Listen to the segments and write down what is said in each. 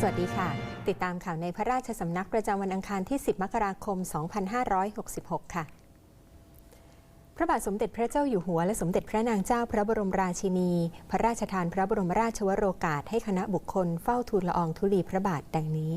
สวัสดีค่ะ ติดตามข่าวในพระราชสำนักประจำวันอังคารที่ 10 มกราคม 2566 ค่ะ พระบาทสมเด็จพระเจ้าอยู่หัว และสมเด็จพระนางเจ้าพระบรมราชินี พระราชทานพระบรมราชวโรกาสให้คณะบุคคลเฝ้าทูลละอองธุลีพระบาทดังนี้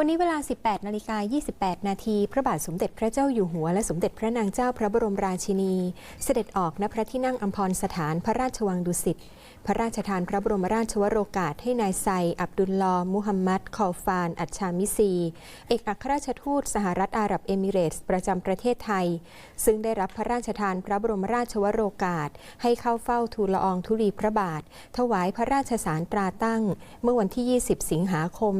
วันนี้เวลา 18 นาฬิกา 28 นาที พระบาทสมเด็จพระเจ้าอยู่หัว และสมเด็จพระนางเจ้าพระบรมราชินี เสด็จออกณพระที่นั่งอัมพรสถานพระราชวังดุสิต พระราชทานพระบรมราชวโรกาสให้นายไซ อับดุลลอฮ์มุฮัมมัด คอฟาน อัจชามิซี เอกอัครราชทูตสหรัฐอาหรับเอมิเรตส์ ประจำประเทศไทย ซึ่งได้รับพระราชทานพระบรมราชวโรกาส ให้เข้าเฝ้าทูลละอองธุลีพระบาท ถวายพระราชสารตราตั้ง เมื่อวันที่ 20 สิงหาคม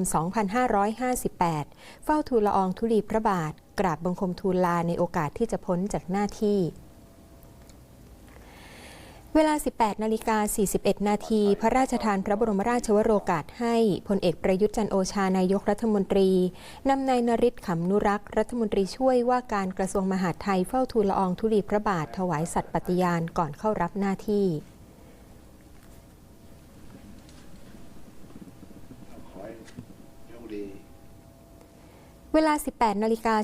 2558 เฝ้าทูลละอองธุลีพระบาท กราบบังคมทูลลาในโอกาสที่จะพ้นจากหน้าที่ เวลา 18 นาฬิกา 41 นาที พระราชทานพระบรมราชวโรกาสให้พลเอกประยุทธ์จันโอชานายกรัฐมนตรี นำนายนริศขำนุรักษ์รัฐมนตรีช่วยว่าการกระทรวงมหาดไทยเฝ้าทูลละอองธุลีพระบาทถวายสัตย์ปฏิญาณก่อนเข้ารับหน้าที่ ขอให้โชคดี เวลา 18นาฬิกา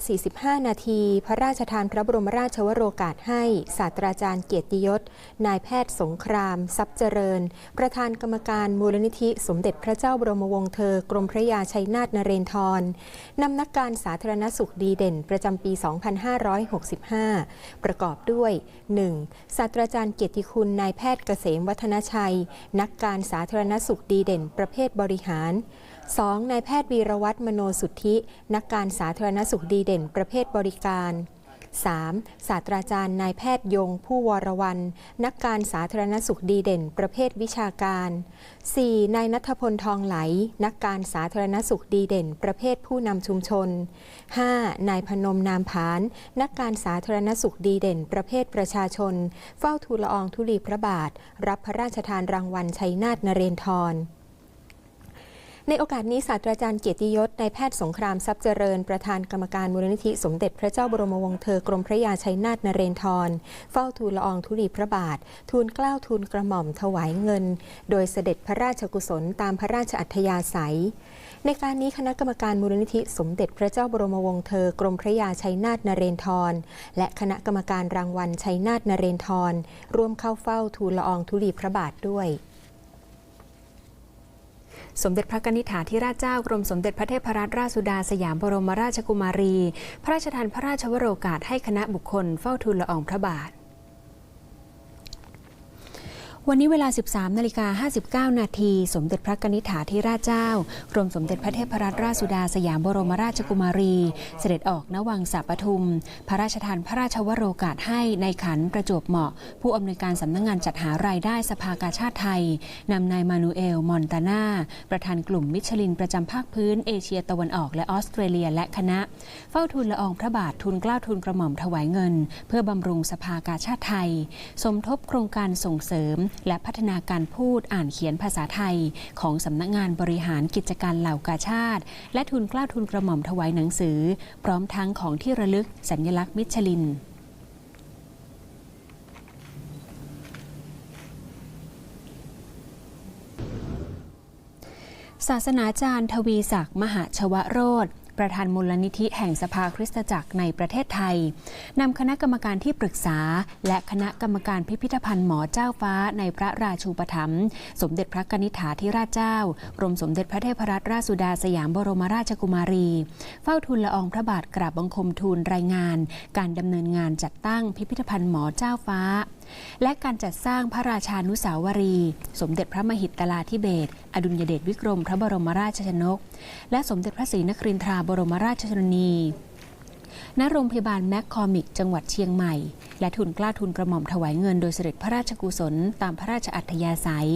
45 นาที พระราชทานพระบรมราชวโรกาสให้ ศาสตราจารย์เกียรติยศ นายแพทย์สงคราม ทรัพย์เจริญ ประธานกรรมการมูลนิธิ สมเด็จพระเจ้าบรมวงศ์เธอ กรมพระยาชัยนาทนเรนทรนำนักการสาธารณสุขดีเด่น ประจำปี 2565 ประกอบด้วย 1. ศาสตราจารย์เกียรติคุณ นายแพทย์เกษมวัฒนชัย นักการสาธารณสุขดีเด่น ประเภทบริหาร 2. นายแพทย์วีรวัตรมโนสุทธิ นักการสาธารณสุขดีเด่นประเภทบริการ 3. ศาสตราจารย์นายแพทย์ยงผู้วรวัน นักการสาธารณสุขดีเด่น ประเภทวิชาการ 4. นายนัทพลทองไหล นักการสาธารณสุขดีเด่น ประเภทผู้นำชุมชน 5. นายพนมนามผาน นักการสาธารณสุขดีเด่น ประเภทประชาชน เฝ้าทูลอองธุลีพระบาท รับพระราชทานรางวัลชัยนาทนเรนทร ในโอกาสนี้ศาสตราจารย์เกียรติยศนายแพทย์สงครามทรัพย์เจริญ ประธานกรรมการมูลนิธิสมเด็จพระเจ้าบรมวงศ์เธอกรมพระยาชัยนาทนเรนทร เฝ้าทูลละอองธุลีพระบาท ทูลเกล้าทูลกระหม่อมถวายเงิน โดยเสด็จพระราชกุศลตามพระราชอัธยาศัย ในการนี้คณะกรรมการมูลนิธิสมเด็จพระเจ้าบรมวงศ์เธอกรมพระยาชัยนาทนเรนทร และคณะกรรมการรางวัลชัยนาทนเรนทร ร่วมเข้าเฝ้าทูลละอองธุลีพระบาทด้วย สมเด็จพระนิธิฐาธิราชเจ้ากรมสมเด็จพระเทพรัตนราชสุดาสยามบรมราชกุมารี พระราชทานพระราชวโรกาสให้คณะบุคคลเฝ้าทูลละอองพระบาท วันนี้เวลา 13นาฬิกา59 นาที สมเด็จพระกนิษฐาธิราชเจ้ากรมสมเด็จพระเทพรัตนราชสุดาสยามบรมราชกุมารี เสด็จออกณวังสะปทุม พระราชทานพระราชวโรกาสให้ในขันประจวบเหมาะ ผู้อำนวยการสำนักงงานจัดหารายได้สภากาชาติไทยนำนายมานูเอล มอนตานาประธานกลุ่มมิชลินประจำภาคพื้นเอเชียตะวันออกและออสเตรเลียและคณะ เฝ้าทูลละอองพระบาททุนกล้าทุนกระหม่อมถวายเงิน เพื่อบำรุงสภากาชาติไทย สมทบโครงการส่งเสริมและพัฒนาการพูดอ่านเขียนภาษาไทย ของสำนักงานบริหารกิจการเหล่ากาชาติ และทุนกล้าทุนกระหม่อมถวายหนังสือ พร้อมทั้งของที่ระลึกสัญลักษณ์มิชลินศาสนาจารย์ทวีศักดิ์มหาชวโรธ ประธานมูลนิธิแห่งสภาคริสตจักรในประเทศไทยนำคณะกรรมการที่ปรึกษา และคณะกรรมการพิพิธภัณฑ์หมอเจ้าฟ้าในพระราชูปถัมภ์สมเด็จพระกนิษฐาธิราชเจ้ากรมสมเด็จพระเทพรัตนราชสุดาสยามบรมราชกุมารี เฝ้าทูลละอองพระบาทกราบบังคมทูลรายงาน การดำเนินงานจัดตั้งพิพิธภัณฑ์หมอเจ้าฟ้า และการจัดสร้างพระราชานุสาวรี สมเด็จพระมหิตลาธิเบศอดุลยเดชวิกรมพระบรมราชชนก และสมเด็จพระศรีนครินทราบรมราชชนนีณโรงพยาบาลแมคคอมิก จังหวัดเชียงใหม่ และทุนกล้าทุนกระหม่อมถวายเงินโดยเสด็จพระราชกุศลตามพระราชอัธยาศัย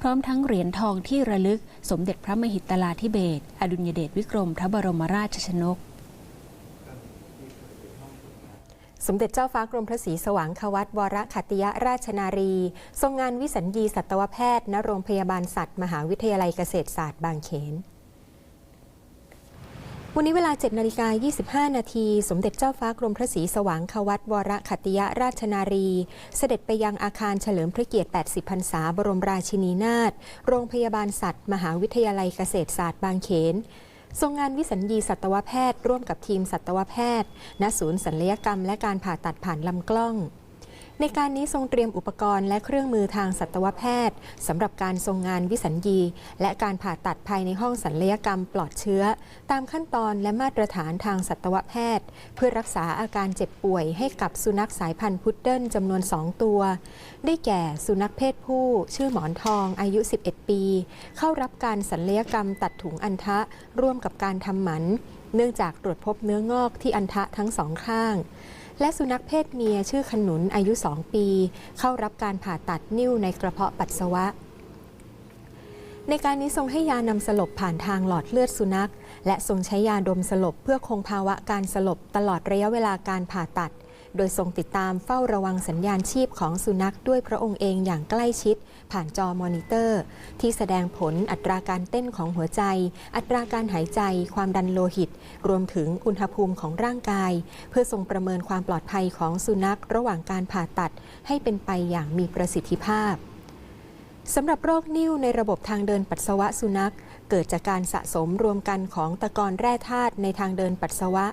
พร้อมทั้งเหรียญทองที่ระลึก สมเด็จพระมหิตลาธิเบศอดุลยเดชวิกรมพระบรมราชชนก สมเด็จเจ้าฟ้ากรมพระศรีสว่างควัตวรขัตติยราชนารี ทรงงานวิสัญญีสัตวแพทย์ณโรงพยาบาลสัตว์ มหาวิทยาลัยเกษตรศาสตร์บางเขนวันนี้เวลา 7นาฬิกา25 นาที สมเด็จเจ้าฟ้ากรมพระศรีสว่างควัตวรขัติยราชนารี เสด็จไปยังอาคารเฉลิมพระเกียรติ 80 พรรษา บรมราชินีนาถ โรงพยาบาลสัตว์ มหาวิทยาลัยเกษตรศาสตร์บางเขน ทรงงานวิสัญญีสัตวแพทย์ ร่วมกับทีมสัตวแพทย์ ณ ศูนย์ศัลยกรรม และการผ่าตัดผ่านลำกล้อง ในการนี้ทรงเตรียมอุปกรณ์และเครื่องมือทางสัตวแพทย์สำหรับการทรงงานวิสัญญี และการผ่าตัดภายในห้องศัลยกรรมปลอดเชื้อ ตามขั้นตอนและมาตรฐานทางสัตวแพทย์ เพื่อรักษาอาการเจ็บป่วยให้กับสุนัขสายพันธุ์พุดเดิ้ลจำนวน 2 ตัว ได้แก่สุนัขเพศผู้ ชื่อหมอนทองอายุ 11 ปี เข้ารับการศัลยกรรมตัดถุงอันทะร่วมกับการทำหมัน เนื่องจากตรวจพบเนื้องอกที่อันทะทั้งสองข้าง และสุนัขเพศเมียชื่อขนุนอายุ 2 ปี เข้ารับการผ่าตัดนิ้วในกระเพาะปัสสาวะ ในการนี้ทรงให้ยานำสลบผ่านทางหลอดเลือดสุนัข และทรงใช้ยาดมสลบเพื่อคงภาวะการสลบตลอดระยะเวลาการผ่าตัด โดยทรงติดตามเฝ้าระวังสัญญาณชีพของสุนัขด้วยพระองค์เองอย่างใกล้ชิด ผ่านจอมอนิเตอร์ ที่แสดงผลอัตราการเต้นของหัวใจ อัตราการหายใจ ความดันโลหิต รวมถึงอุณหภูมิของร่างกาย เพื่อทรงประเมินความปลอดภัยของสุนัขระหว่างการผ่าตัด ให้เป็นไปอย่างมีประสิทธิภาพสำหรับโรคนิ่วในระบบทางเดินปัสสาวะสุนัข เกิดจากการสะสมรวมกันของตะกอนแร่ธาตุในทางเดินปัสสาวะ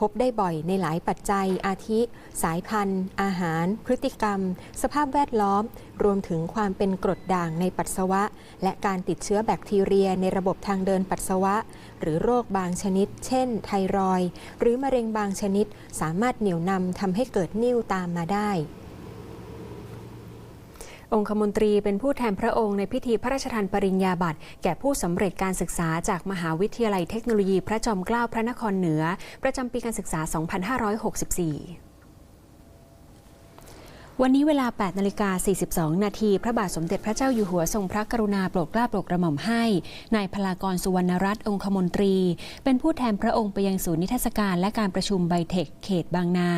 พบได้บ่อยในหลายปัจจัยอาทิ สายพันธุ์ อาหาร พฤติกรรม สภาพแวดล้อม รวมถึงความเป็นกรดด่างในปัสสาวะ และการติดเชื้อแบคทีเรียในระบบทางเดินปัสสาวะ หรือโรคบางชนิด เช่น ไทรอยหรือมะเร็งบางชนิด สามารถเหนี่ยวนำทำให้เกิดนิ่วตามมาได้ องคมนตรีเป็นผู้แทนพระองค์ในพิธีพระราชทานปริญญาบัตรแก่ผู้สำเร็จการศึกษาจากมหาวิทยาลัยเทคโนโลยีพระจอมเกล้าพระนครเหนือ ประจำปีการศึกษา 2564 วันนี้เวลา 8 นาฬิกา 42 นาที พระบาทสมเด็จพระเจ้าอยู่หัวทรงพระกรุณาโปรดเกล้าโปรดกระหม่อมให้ นายพลากรสุวรรณรัตน์องคมนตรี เป็นผู้แทนพระองค์ไปยังศูนย์นิทรรศการและการประชุมไบเทคเขตบางนา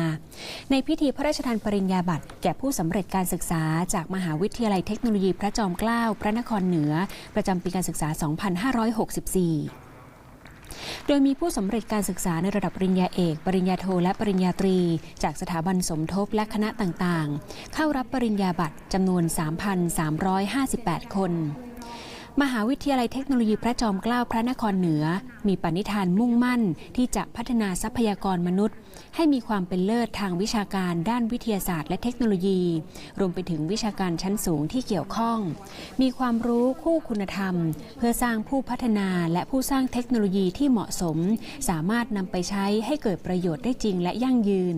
ในพิธีพระราชทานปริญญาบัตรแก่ผู้สำเร็จการศึกษา จากมหาวิทยาลัยเทคโนโลยีพระจอมเกล้าพระนครเหนือ ประจำปีการศึกษา 2564 โดยมีผู้สำเร็จการศึกษาในระดับปริญญาเอก ปริญญาโท และปริญญาตรี จากสถาบันสมทบและคณะต่างๆ เข้ารับปริญญาบัตรจำนวน 3,358 คน มหาวิทยาลัยเทคโนโลยีพระจอมเกล้าพระนครเหนือ มีปณิธานมุ่งมั่น ที่จะพัฒนาทรัพยากรมนุษย์ ให้มีความเป็นเลิศทางวิชาการด้านวิทยาศาสตร์และเทคโนโลยี รวมไปถึงวิชาการชั้นสูงที่เกี่ยวข้อง มีความรู้คู่คุณธรรม เพื่อสร้างผู้พัฒนาและผู้สร้างเทคโนโลยีที่เหมาะสม สามารถนำไปใช้ให้เกิดประโยชน์ได้จริงและยั่งยืน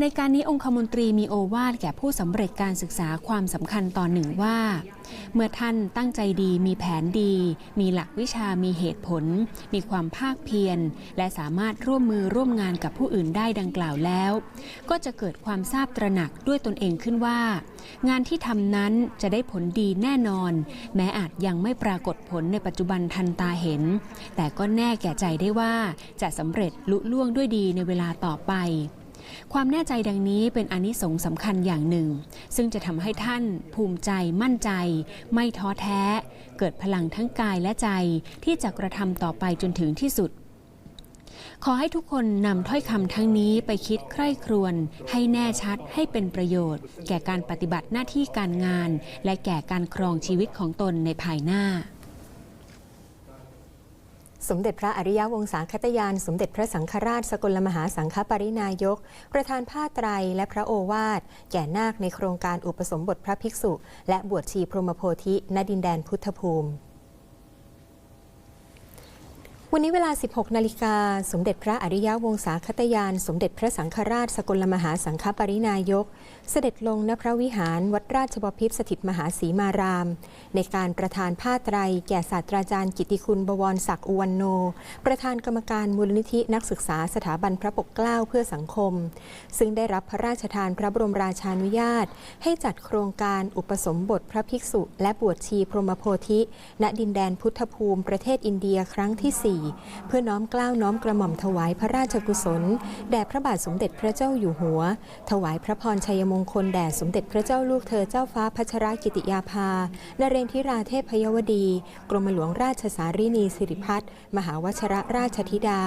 ในการนี้องคมนตรีมีโอวาทแก่ผู้สำเร็จการศึกษาความสำคัญตอนหนึ่งว่า เมื่อท่านตั้งใจดีมีแผนดี มีหลักวิชามีเหตุผล มีความภาคเพียร และสามารถร่วมมือร่วมงานกับผู้อื่นได้ดังกล่าวแล้ว ก็จะเกิดความทราบตระหนักด้วยตนเองขึ้นว่า งานที่ทำนั้นจะได้ผลดีแน่นอน แม้อาจยังไม่ปรากฏผลในปัจจุบันทันตาเห็น แต่ก็แน่แก่ใจได้ว่าจะสำเร็จลุล่วงด้วยดีในเวลาต่อไป ความแน่ใจดังนี้เป็นอนิสงส์สำคัญอย่างหนึ่ง ซึ่งจะทำให้ท่านภูมิใจมั่นใจ ไม่ท้อแท้ เกิดพลังทั้งกายและใจที่จะกระทำต่อไปจนถึงที่สุด ขอให้ทุกคนนำถ้อยคำทั้งนี้ไปคิดใคร่ครวญให้แน่ชัดให้เป็นประโยชน์ แก่การปฏิบัติหน้าที่การงาน และแก่การครองชีวิตของตนในภายหน้า สมเด็จพระอริยวงศาคตยาน สมเด็จพระสังฆราชสกลมหาสังฆปรินายก ประธานผ้าไตรและพระโอวาท แก่นาคในโครงการอุปสมบทพระภิกษุ และบวชชีพรหมโพธิณดินแดนพุทธภูมิ วันนี้เวลา 16 นาฬิกา สมเด็จพระอริยวงศาคตยาน สมเด็จพระสังฆราชสกลมหาสังฆปรินายก เสด็จลงณพระวิหารวัดราชบพิตรสถิตมหาสีมาราม ในการประทานผ้าไตร แก่ศาสตราจารย์กิติคุณบวรศักดิ์อุวันโน ประธานกรรมการมูลนิธินักศึกษาสถาบันพระปกเกล้าเพื่อสังคม ซึ่งได้รับพระราชทานพระบรมราชานุญาต ให้จัดโครงการอุปสมบทพระภิกษุ และบวชชีพรหมโพธิ ณดินแดนพุทธภูมิประเทศอินเดียครั้งที่เพื่อน้อมกล้าวน้อมกระหม่อมถวายพระราชกุศล แด่พระบาทสมเด็จพระเจ้าอยู่หัว ถวายพระพรชัยมงคลแด่สมเด็จพระเจ้าลูกเธอเจ้าฟ้าพัชรกิติยาภานเรนทิราเทพยวดี กรมหลวงราชสารีนีสิริพัฒน์มหาวชรราชธิดา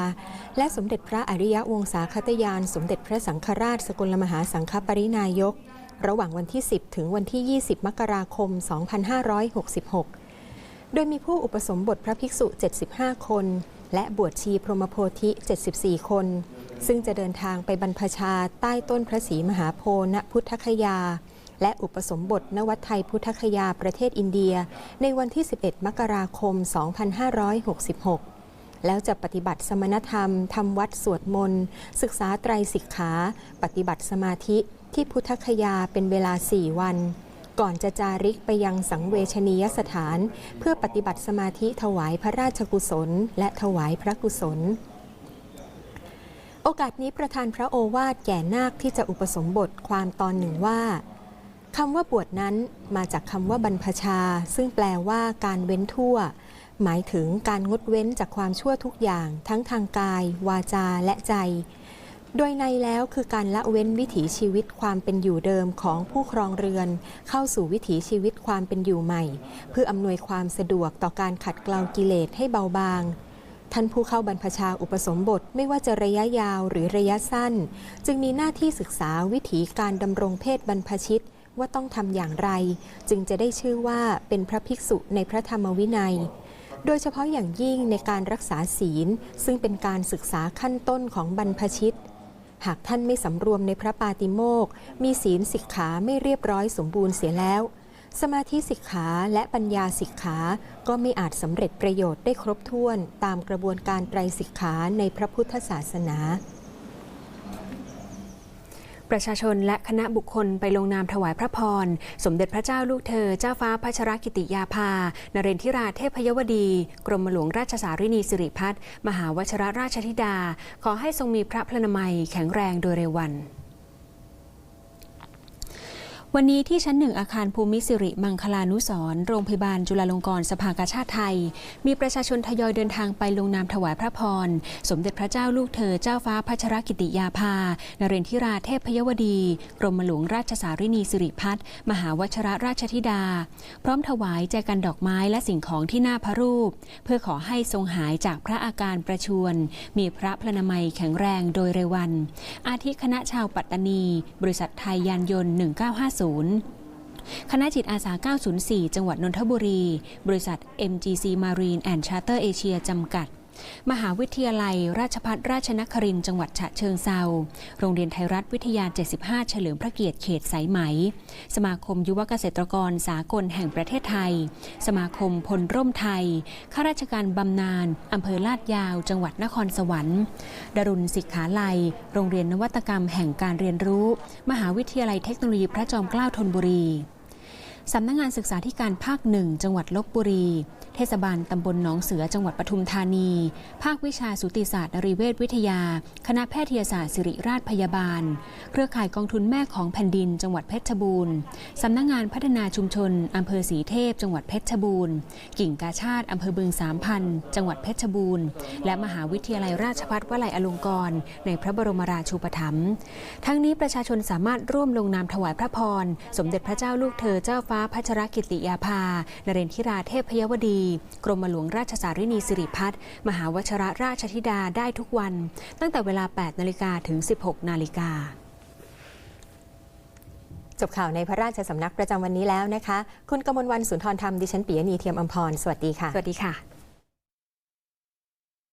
และสมเด็จพระอริยวงศาคตยาน สมเด็จพระสังฆราชสกลมหาสังฆปรินายก ระหว่างวันที่ 10 ถึงวันที่ 20 มกราคม 2566 โดยมีผู้อุปสมบทพระภิกษุ 75 คน และบวชชีพรหมโพธิ 74 คน ซึ่งจะเดินทางไปบรรพชาใต้ต้นพระศรีมหาโพธิ์ณพุทธคยา และอุปสมบทณวัดไทยพุทธคยาประเทศอินเดีย ในวันที่ 11 มกราคม 2566แล้วจะปฏิบัติสมณธรรม ทำวัดสวดมนต์ ศึกษาไตรสิกขา ปฏิบัติสมาธิที่พุทธคยาเป็นเวลา 4 วัน ก่อนจะจาริกไปยังสังเวชนียสถาน เพื่อปฏิบัติสมาธิถวายพระราชกุศล และถวายพระกุศล โอกาสนี้ประธานพระโอวาทแก่นาคที่จะอุปสมบทความตอนหนึ่งว่าคำว่าบวชนั้นมาจากคำว่าบรรพชา ซึ่งแปลว่าการเว้นทั่ว หมายถึงการงดเว้นจากความชั่วทุกอย่าง ทั้งทางกาย วาจาและใจ โดยในแล้วคือการละเว้นวิถีชีวิตความเป็นอยู่เดิมของผู้ครองเรือน เข้าสู่วิถีชีวิตความเป็นอยู่ใหม่ เพื่ออำนวยความสะดวกต่อการขัดเกลากิเลสให้เบาบาง ท่านผู้เข้าบรรพชาอุปสมบทไม่ว่าจะระยะยาวหรือระยะสั้น จึงมีหน้าที่ศึกษาวิถีการดำรงเพศบรรพชิตว่าต้องทำอย่างไร จึงจะได้ชื่อว่าเป็นพระภิกษุในพระธรรมวินัยโดยเฉพาะอย่างยิ่งในการรักษาศีล ซึ่งเป็นการศึกษาขั้นต้นของบรรพชิต หากท่านไม่สำรวมในพระปาติโมกมีศีลสิกขาไม่เรียบร้อยสมบูรณ์เสียแล้ว สมาธิสิกขาและปัญญาสิกขาก็ไม่อาจสำเร็จประโยชน์ได้ครบถ้วนตามกระบวนการไตรสิกขาในพระพุทธศาสนา ประชาชนและคณะบุคคลไปลงนามถวายพระพร สมเด็จพระเจ้าลูกเธอ เจ้าฟ้าพัชรกิติยาภา นเรนทิราเทพยวดี กรมหลวงราชสารินีสิริพัฒน์มหาวชรราชธิดา ขอให้ทรงมีพระพลนามัยแข็งแรงโดยเร็ววัน วันนี้ที่ชั้นหนึ่งอาคารภูมิสิริมังคลานุสรโรงพยาบาลจุฬาลงกรณ์สภากาชาติไทย มีประชาชนทยอยเดินทางไปลงนามถวายพระพร สมเด็จพระเจ้าลูกเธอเจ้าฟ้าพัชรกิติยาภา นเรนทิราเทพพยวดี กรมหลวงราชสารินีสิริพัฒน์มหาวชรราชธิดา พร้อมถวายแจกันดอกไม้และสิ่งของที่หน้าพระรูป เพื่อขอให้ทรงหายจากพระอาการประชวรมีพระพลานามัยแข็งแรงโดยเร็ววัน อาทิคณะชาวปัตตานี บริษัทไทยยานยนต์ 1950คณะจิตอาสา 904 จังหวัดนนทบุรี บริษัท MGC Marine and Charter Asia จำกัด มหาวิทยาลัย ราชภัฏราชนครินทร์จังหวัดฉะเชิงเซาโรงเรียนไทยรัฐวิทยา 75 เฉลิมพระเกียรติเขตสายไหม สมาคมยุวเกษตรกรสากลแห่งประเทศไทย สมาคมพลร่มไทย ข้าราชการบำนาญอำเภอลาดยาว จังหวัดนครสวรรค์ ดรุณศิกขาลัย โรงเรียนนวัตกรรมแห่งการเรียนรู้ มหาวิทยาลัยเทคโนโลยีพระจอมเกล้าธนบุรีสำนักงานศึกษาธิการภาคหนึ่งจังหวัดลบบุรี เทศบาลตำบลหนองเสือจังหวัดปทุมธานี ภาควิชาสูติศาสตร์นรีเวชวิทยา คณะแพทยศาสตร์ศิริราชพยาบาล เครือข่ายกองทุนแม่ของแผ่นดิน จังหวัดเพชรบูรณ์สำนักงานพัฒนาชุมชนอำเภอสีเทพ จังหวัดเพชรบูรณ์ กิ่งกาชาติอำเภอบึงสามพันจังหวัดเพชรบูรณ์ และมหาวิทยาลัยราชภัฏวลัยอลงกรณ์ในพระบรมราชูปถัมภ์ทั้งนี้ประชาชนสามารถร่วมลงนามถวายพระพร สมเด็จพระเจ้าลูกเธอเจ้าฟ้าพัชรกิติยาภานเรนทิราเทพยวดีกรมหลวงราชสารินีสิริพัฒน์มหาวชรราชธิดาได้ทุกวัน ตั้งแต่เวลา 8 นาฬิกาถึง 16 นาฬิกาจบข่าวในพระราชสำนักประจำวันนี้แล้วนะคะ คุณกมลวันสุนทรธรรม ดิฉันปียณีเทียมอมพร สวัสดีค่ะ สวัสดีค่ะ